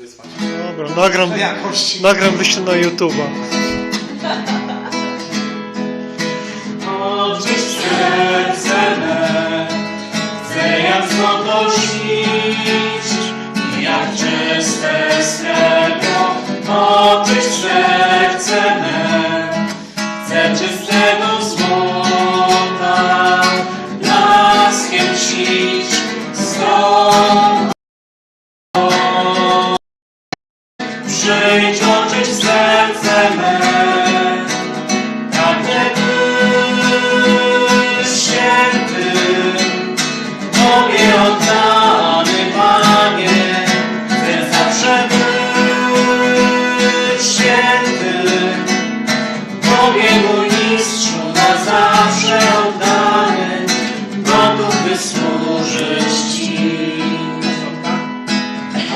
wysłać. Dobra, nagram, nagram wyślę na YouTube'a. Odrzuć serce me, chcę jasno pośnić, jak czyste srebro. Odrzuć serce me, chcę czystego złota, blaskiem sić stąd. przyjdź oczyść serce me. Pragnie Ty, święty, Tobie oddany Panie, Chcę zawsze być święty, Tobie mój mistrzu na zawsze oddany, gotów by służyć Ci.